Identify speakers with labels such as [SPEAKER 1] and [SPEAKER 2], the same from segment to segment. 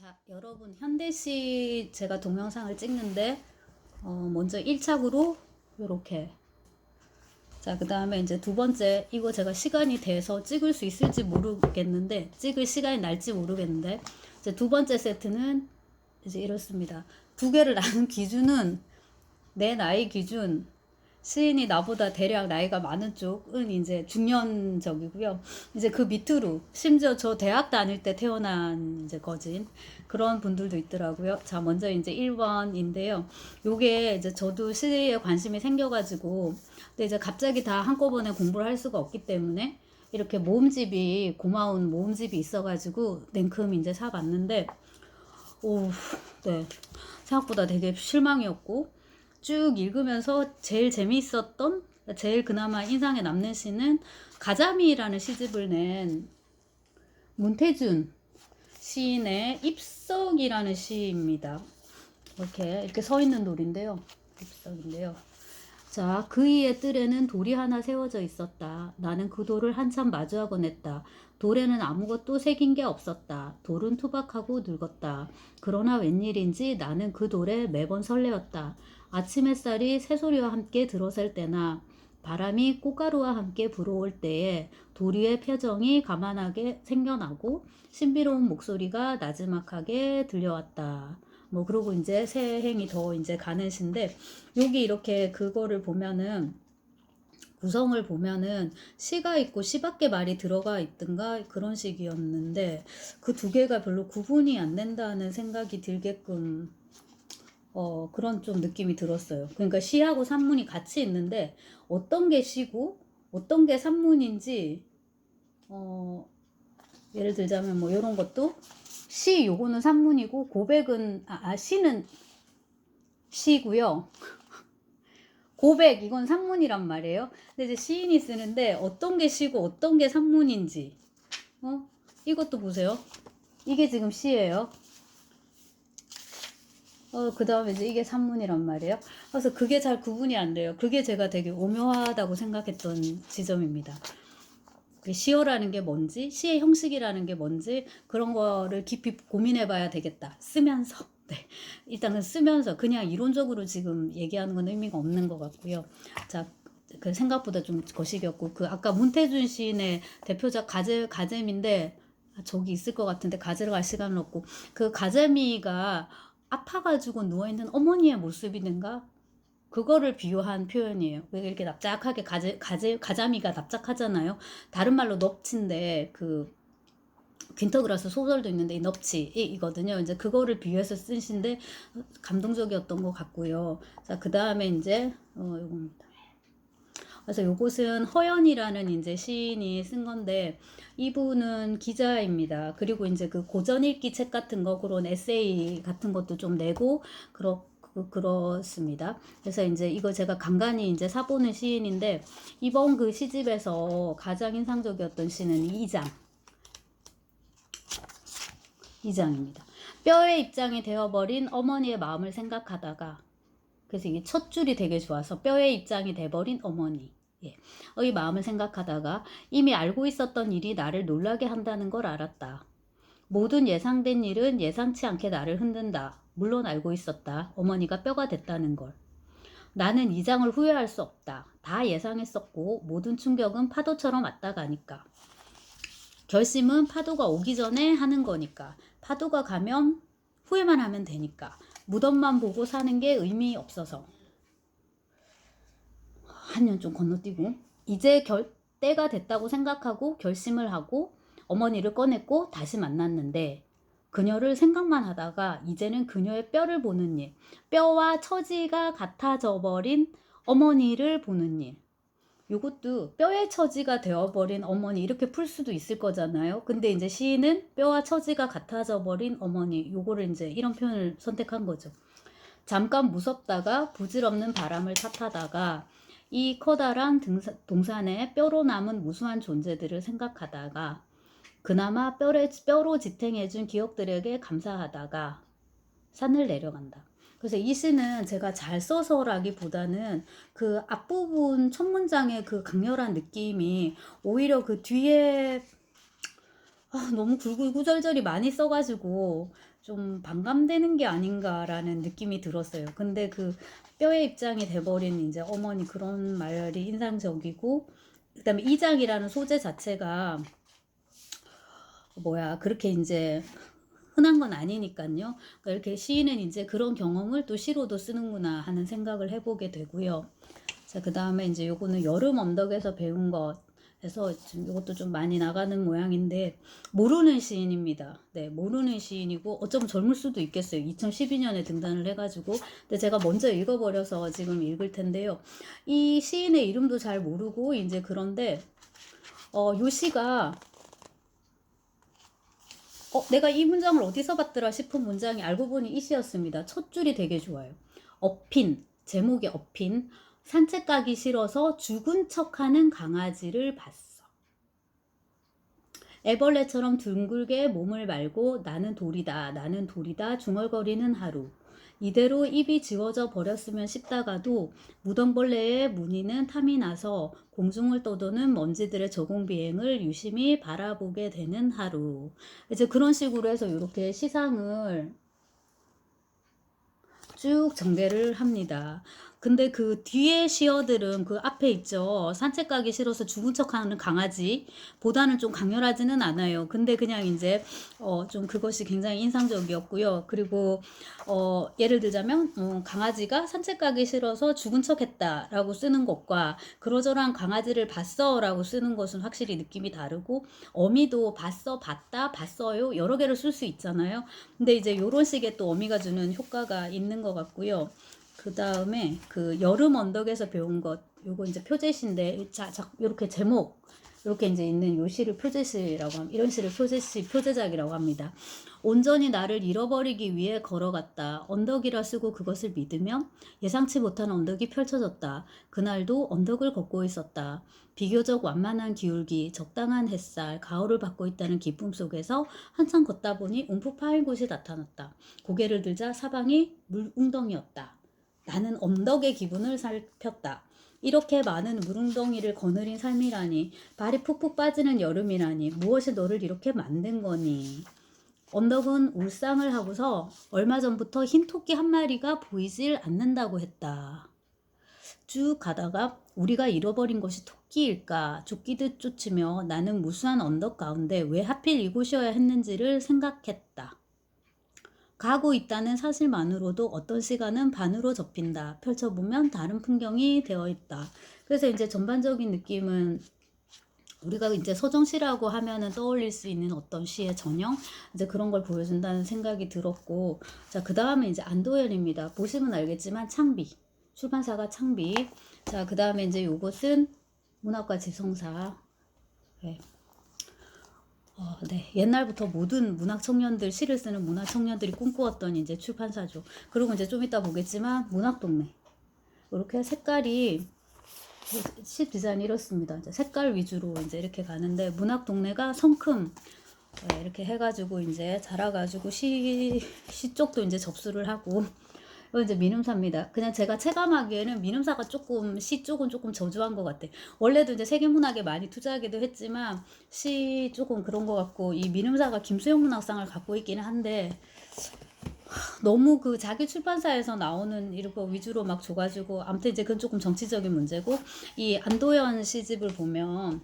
[SPEAKER 1] 자, 여러분 현대시 제가 동영상을 찍는데 어, 먼저 1착으로 이렇게 자, 그 다음에 이제 두 번째 이거 제가 시간이 돼서 찍을 수 있을지 모르겠는데 찍을 시간이 날지 모르겠는데 이제 두 번째 세트는 이제 이렇습니다. 두 개를 나눈 기준은 내 나이 기준 시인이 나보다 대략 나이가 많은 쪽은 이제 중년적이고요. 이제 그 밑으로 심지어 저 대학 다닐 때 태어난 이제 거진 그런 분들도 있더라고요. 자, 먼저 이제 1번인데요. 요게 이제 저도 시에 관심이 생겨가지고 근데 이제 갑자기 다 한꺼번에 공부를 할 수가 없기 때문에 이렇게 모음집이 고마운 모음집이 있어가지고 냉큼 이제 사봤는데 오, 네 생각보다 되게 실망이었고 쭉 읽으면서 제일 재미있었던 제일 그나마 인상에 남는 시는 가자미라는 시집을 낸 문태준 시인의 입석이라는 시입니다. 이렇게 이렇게 서 있는 돌인데요. 입석인데요. 자, 그이의 뜰에는 돌이 하나 세워져 있었다. 나는 그 돌을 한참 마주하곤 했다. 돌에는 아무것도 새긴 게 없었다. 돌은 투박하고 늙었다. 그러나 웬일인지 나는 그 돌에 매번 설레었다. 아침 햇살이 새소리와 함께 들어설 때나 바람이 꽃가루와 함께 불어올 때에 도리의 표정이 가만하게 생겨나고 신비로운 목소리가 나지막하게 들려왔다. 뭐 그러고 이제 새 행이 더 이제 가는 시인데 여기 이렇게 그거를 보면은 구성을 보면은 시가 있고 시밖에 말이 들어가 있든가 그런 식이었는데 그 두 개가 별로 구분이 안 된다는 생각이 들게끔 어, 그런 좀 느낌이 들었어요. 그러니까 시하고 산문이 같이 있는데 어떤 게 시고 어떤 게 산문인지 어, 예를 들자면 뭐 이런 것도 시 요거는 산문이고 고백은 아, 아 시는 시고요. 고백 이건 산문이란 말이에요. 근데 이제 시인이 쓰는데 어떤 게 시고 어떤 게 산문인지 어 이것도 보세요. 이게 지금 시예요. 어, 그 다음에 이제 이게 산문이란 말이에요. 그래서 그게 잘 구분이 안 돼요. 그게 제가 되게 오묘하다고 생각했던 지점입니다. 그 시어라는 게 뭔지, 시의 형식이라는 게 뭔지, 그런 거를 깊이 고민해 봐야 되겠다. 쓰면서. 네. 일단은 쓰면서 그냥 이론적으로 지금 얘기하는 건 의미가 없는 것 같고요. 자, 그 생각보다 좀 거시기였고, 그 아까 문태준 시인의 대표작 가재, 가재미인데, 아, 저기 있을 것 같은데 가재를 갈 시간은 없고, 그 가재미가 아파가지고 누워있는 어머니의 모습이든가 그거를 비유한 표현이에요. 왜 이렇게 납작하게 가재, 가재, 가자미가 납작하잖아요. 다른 말로 넙치인데 그 퀸터그라스 소설도 있는데 이 넙치이거든요. 이제 그거를 비유해서 쓴 시인데 감동적이었던 것 같고요. 자, 그 다음에 이제 어, 요겁니다. 그래서 요것은 허연이라는 이제 시인이 쓴 건데 이분은 기자입니다. 그리고 이제 그 고전 읽기 책 같은 거 그런 에세이 같은 것도 좀 내고 그렇 그, 그렇습니다. 그래서 이제 이거 제가 간간히 이제 사보는 시인인데 이번 그 시집에서 가장 인상적이었던 시는 2장. 2장입니다. 뼈의 입장이 되어버린 어머니의 마음을 생각하다가 그래서 이게 첫 줄이 되게 좋아서 뼈의 입장이 돼버린 어머니. 예. 의 마음을 생각하다가 이미 알고 있었던 일이 나를 놀라게 한다는 걸 알았다. 모든 예상된 일은 예상치 않게 나를 흔든다. 물론 알고 있었다. 어머니가 뼈가 됐다는 걸. 나는 이 장을 후회할 수 없다. 다 예상했었고 모든 충격은 파도처럼 왔다 가니까. 결심은 파도가 오기 전에 하는 거니까. 파도가 가면 후회만 하면 되니까. 무덤만 보고 사는 게 의미 없어서. 한 년 좀 건너뛰고 이제 결 때가 됐다고 생각하고 결심을 하고 어머니를 꺼냈고 다시 만났는데 그녀를 생각만 하다가 이제는 그녀의 뼈를 보는 일, 뼈와 처지가 같아져 버린 어머니를 보는 일. 요것도 뼈의 처지가 되어버린 어머니 이렇게 풀 수도 있을 거잖아요. 근데 이제 시인은 뼈와 처지가 같아져 버린 어머니 요거를 이제 이런 표현을 선택한 거죠. 잠깐 무섭다가 부질없는 바람을 탓하다가 이 커다란 등사, 동산에 뼈로 남은 무수한 존재들을 생각하다가 그나마 뼈를, 뼈로 지탱해준 기억들에게 감사하다가 산을 내려간다. 그래서 이 시는 제가 잘 써서라기보다는 그 앞부분 첫 문장의 그 강렬한 느낌이 오히려 그 뒤에 아, 너무 굴굴구절절이 많이 써가지고 좀 반감되는 게 아닌가라는 느낌이 들었어요. 근데 그 뼈의 입장이 돼버린 이제 어머니 그런 말이 인상적이고 그다음에 이장이라는 소재 자체가 뭐야 그렇게 이제 흔한 건 아니니까요. 그러니까 이렇게 시인은 이제 그런 경험을 또 시로도 쓰는구나 하는 생각을 해보게 되고요. 자, 그 다음에 이제 요거는 여름 언덕에서 배운 것. 해서 지금 이것도 좀 많이 나가는 모양인데 모르는 시인입니다. 네, 모르는 시인이고 어쩌면 젊을 수도 있겠어요. 2012년에 등단을 해가지고 근데 제가 먼저 읽어버려서 지금 읽을 텐데요. 이 시인의 이름도 잘 모르고 이제 그런데 어, 요 시가 어, 내가 이 문장을 어디서 봤더라 싶은 문장이 알고 보니 이 시였습니다. 첫 줄이 되게 좋아요. 어핀, 제목이 어핀, 산책 가기 싫어서 죽은 척 하는 강아지를 봤어. 애벌레처럼 둥글게 몸을 말고 나는 돌이다, 나는 돌이다 중얼거리는 하루. 이대로 입이 지워져 버렸으면 싶다가도 무덤벌레의 무늬는 탐이 나서 공중을 떠도는 먼지들의 저공 비행을 유심히 바라보게 되는 하루. 이제 그런 식으로 해서 이렇게 시상을 쭉 전개를 합니다. 근데 그 뒤에 시어들은 그 앞에 있죠. 산책 가기 싫어서 죽은 척 하는 강아지 보다는 좀 강렬하지는 않아요. 근데 그냥 이제 어 좀 그것이 굉장히 인상적이었고요. 그리고 어 예를 들자면 어 강아지가 산책 가기 싫어서 죽은 척 했다라고 쓰는 것과 그러저러한 강아지를 봤어 라고 쓰는 것은 확실히 느낌이 다르고 어미도 봤어, 봤다, 봤어요 여러 개를 쓸 수 있잖아요. 근데 이제 요런 식의 또 어미가 주는 효과가 있는 것 같고요. 그 다음에 그 여름 언덕에서 배운 것 요거 이제 표제시인데 자, 자 요렇게 제목 이렇게 이제 있는 요 시를 표제시라고 합니다. 이런 시를 표제시 표제작이라고 합니다. 온전히 나를 잃어버리기 위해 걸어갔다. 언덕이라 쓰고 그것을 믿으며 예상치 못한 언덕이 펼쳐졌다. 그날도 언덕을 걷고 있었다. 비교적 완만한 기울기, 적당한 햇살, 가을을 받고 있다는 기쁨 속에서 한참 걷다 보니 움푹 파인 곳이 나타났다. 고개를 들자 사방이 물웅덩이였다. 나는 언덕의 기분을 살폈다. 이렇게 많은 물웅덩이를 거느린 삶이라니, 발이 푹푹 빠지는 여름이라니, 무엇이 너를 이렇게 만든 거니? 언덕은 울상을 하고서 얼마 전부터 흰 토끼 한 마리가 보이질 않는다고 했다. 쭉 가다가 우리가 잃어버린 것이 토끼일까 쫓기듯 쫓으며 나는 무수한 언덕 가운데 왜 하필 이곳이어야 했는지를 생각했다. 가고 있다는 사실만으로도 어떤 시간은 반으로 접힌다. 펼쳐보면 다른 풍경이 되어 있다. 그래서 이제 전반적인 느낌은 우리가 이제 서정시라고 하면은 떠올릴 수 있는 어떤 시의 전형 이제 그런 걸 보여준다는 생각이 들었고 자 그 다음에 이제 안도현입니다 보시면 알겠지만 창비 출판사가 창비 자 그 다음에 이제 요것은 문학과 지성사 네. 어, 네. 옛날부터 모든 문학 청년들, 시를 쓰는 문학 청년들이 꿈꾸었던 이제 출판사죠. 그리고 이제 좀 이따 보겠지만 문학 동네. 이렇게 색깔이 시 디자인이 이렇습니다. 이제 색깔 위주로 이제 이렇게 가는데 문학 동네가 성큼 네, 이렇게 해가지고 이제 자라가지고 시, 시 쪽도 이제 접수를 하고 이제 민음사입니다. 그냥 제가 체감하기에는 민음사가 조금 시 쪽은 조금 저조한 것 같아. 원래도 이제 세계 문학에 많이 투자하기도 했지만 시 조금 그런 것 같고 이 민음사가 김수영 문학상을 갖고 있기는 한데 너무 그 자기 출판사에서 나오는 거 위주로 막 줘가지고 아무튼 이제 그건 조금 정치적인 문제고 이 안도현 시집을 보면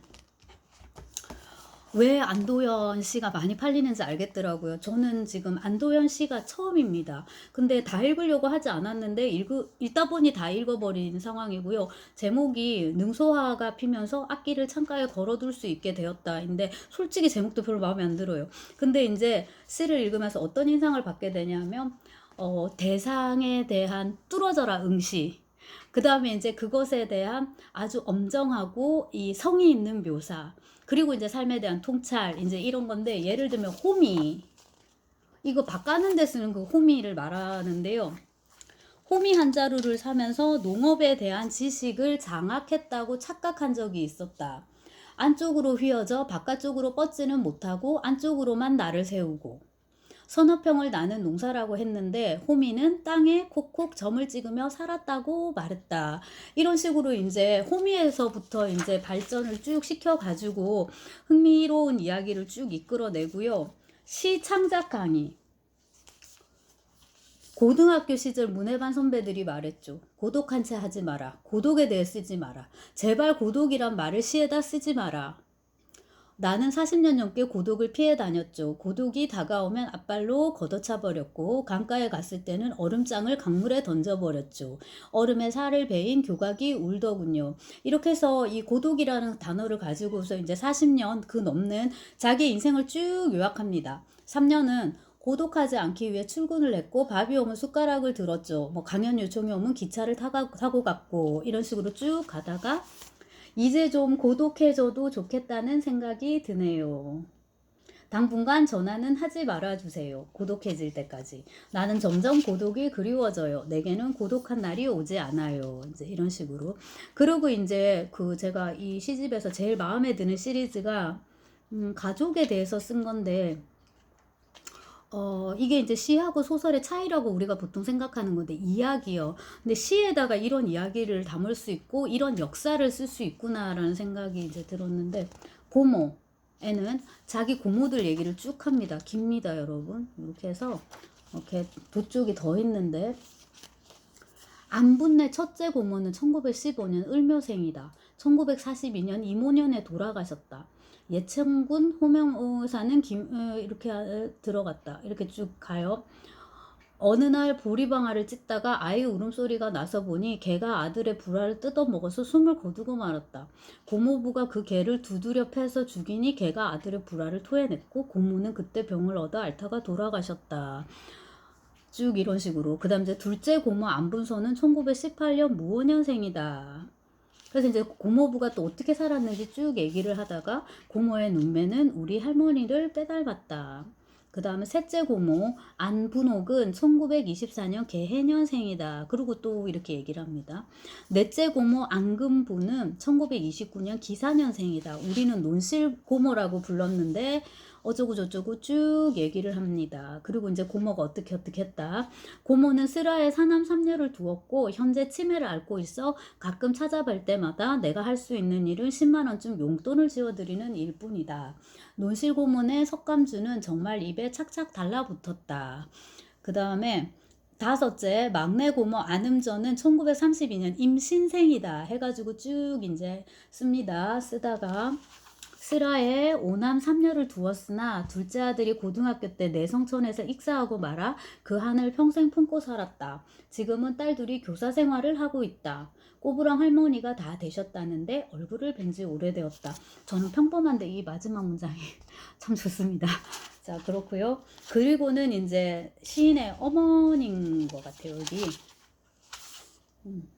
[SPEAKER 1] 왜 안도현 씨가 많이 팔리는지 알겠더라고요. 저는 지금 안도현 씨가 처음입니다. 근데 다 읽으려고 하지 않았는데 읽, 읽다 보니 다 읽어버린 상황이고요. 제목이 능소화가 피면서 악기를 창가에 걸어둘 수 있게 되었다인데 솔직히 제목도 별로 마음에 안 들어요. 근데 이제 시를 읽으면서 어떤 인상을 받게 되냐면 어, 대상에 대한 뚫어져라 응시 그 다음에 이제 그것에 대한 아주 엄정하고 이 성의 있는 묘사. 그리고 이제 삶에 대한 통찰. 이제 이런 건데 예를 들면 호미. 이거 바까는 데 쓰는 그 호미를 말하는데요. 호미 한 자루를 사면서 농업에 대한 지식을 장악했다고 착각한 적이 있었다. 안쪽으로 휘어져 바깥쪽으로 뻗지는 못하고 안쪽으로만 나를 세우고 서너 평을 나는 농사라고 했는데 호미는 땅에 콕콕 점을 찍으며 살았다고 말했다. 이런 식으로 이제 호미에서부터 이제 발전을 쭉 시켜가지고 흥미로운 이야기를 쭉 이끌어내고요. 시 창작 강의. 고등학교 시절 문해반 선배들이 말했죠. 고독한 채 하지 마라. 고독에 대해 쓰지 마라. 제발 고독이란 말을 시에다 쓰지 마라. 나는 40년 넘게 고독을 피해 다녔죠. 고독이 다가오면 앞발로 걷어차 버렸고 강가에 갔을 때는 얼음장을 강물에 던져 버렸죠. 얼음에 살을 베인 교각이 울더군요. 이렇게 해서 이 고독이라는 단어를 가지고서 이제 40년 그 넘는 자기 인생을 쭉 요약합니다. 3년은 고독하지 않기 위해 출근을 했고 밥이 오면 숟가락을 들었죠. 뭐 강연 요청이 오면 기차를 타고 갔고 이런 식으로 쭉 가다가 이제 좀 고독해져도 좋겠다는 생각이 드네요. 당분간 전화는 하지 말아주세요. 고독해질 때까지. 나는 점점 고독이 그리워져요. 내게는 고독한 날이 오지 않아요. 이제 이런 식으로. 그리고 이제 그 제가 이 시집에서 제일 마음에 드는 시리즈가 음, 가족에 대해서 쓴 건데 어, 이게 이제 시하고 소설의 차이라고 우리가 보통 생각하는 건데, 이야기요. 근데 시에다가 이런 이야기를 담을 수 있고, 이런 역사를 쓸 수 있구나라는 생각이 이제 들었는데, 고모에는 자기 고모들 얘기를 쭉 합니다. 깁니다, 여러분. 이렇게 해서, 이렇게 도쪽이 더 있는데, 안분네 첫째 고모는 1915년 을묘생이다. 1942년 이모년에 돌아가셨다. 예천군 호명사는 김 어, 이렇게 어, 들어갔다. 이렇게 쭉 가요. 어느 날 보리방아를 찢다가 아이 울음소리가 나서 보니 개가 아들의 불알을 뜯어먹어서 숨을 거두고 말았다. 고모부가 그 개를 두드려 패서 죽이니 개가 아들의 불알을 토해냈고 고모는 그때 병을 얻어 앓다가 돌아가셨다. 쭉 이런 식으로. 그 다음 이제 둘째 고모 안분서는 1918년 무오년생이다. 그래서 이제 고모부가 또 어떻게 살았는지 쭉 얘기를 하다가 고모의 눈매는 우리 할머니를 빼닮았다. 그 다음에 셋째 고모 안분옥은 1924년 개해년생이다. 그리고 또 이렇게 얘기를 합니다. 넷째 고모 안금부는 1929년 기사년생이다. 우리는 논실 고모라고 불렀는데 어쩌고 저쩌고 쭉 얘기를 합니다. 그리고 이제 고모가 어떻게 어떻게 했다. 고모는 슬하에 사남 삼녀를 두었고 현재 치매를 앓고 있어 가끔 찾아뵐 때마다 내가 할 수 있는 일은 10만 원쯤 용돈을 지어드리는 일뿐이다. 논실 고모의 석감주는 정말 입에 착착 달라붙었다. 그 다음에 다섯째 막내 고모 안음전은 1932년 임신생이다 해가지고 쭉 이제 씁니다. 쓰다가 슬하에 오남 삼녀를 두었으나 둘째 아들이 고등학교 때 내성천에서 익사하고 말아 그 한을 평생 품고 살았다. 지금은 딸 둘이 교사 생활을 하고 있다. 꼬부랑 할머니가 다 되셨다는데 얼굴을 뵌 지 오래되었다. 저는 평범한데 이 마지막 문장이 참 좋습니다. 자, 그렇고요. 그리고는 이제 시인의 어머니인 것 같아요, 여기. 음.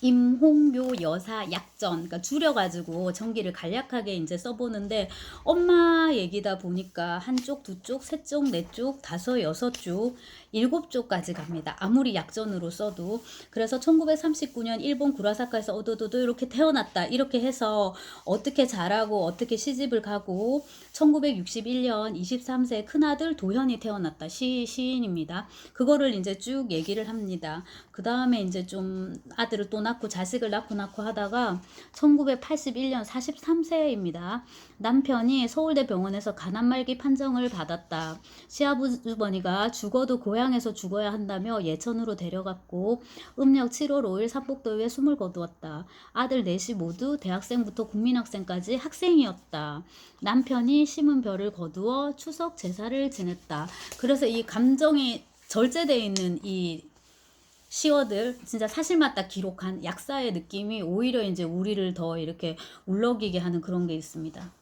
[SPEAKER 1] 임홍묘 여사 약전 그러니까 줄여가지고 전기를 간략하게 이제 써보는데 엄마 얘기다 보니까 한쪽 두쪽 세쪽 네쪽 다섯 여섯 쪽 일곱 쪽까지 갑니다. 아무리 약전으로 써도. 그래서 1939년 일본 구라사카에서 어도도도 이렇게 태어났다. 이렇게 해서 어떻게 자라고 어떻게 시집을 가고 1961년 23세 큰아들 도현이 태어났다. 시, 시인입니다. 그거를 이제 쭉 얘기를 합니다. 그 다음에 이제 좀 아들을 또 낳고 자식을 낳고 낳고 하다가 1981년 43세입니다. 남편이 서울대 병원에서 간암말기 판정을 받았다. 시아버지가 죽어도 고향에서 죽어야 한다며 예천으로 데려갔고 음력 7월 5일 삼복도에 숨을 거두었다. 아들 넷이 모두 대학생부터 국민학생까지 학생이었다. 남편이 심은 별을 거두어 추석 제사를 지냈다. 그래서 이 감정이 절제되어 있는 이 시어들 진짜 사실 맞다 기록한 약사의 느낌이 오히려 이제 우리를 더 이렇게 울먹이게 하는 그런 게 있습니다.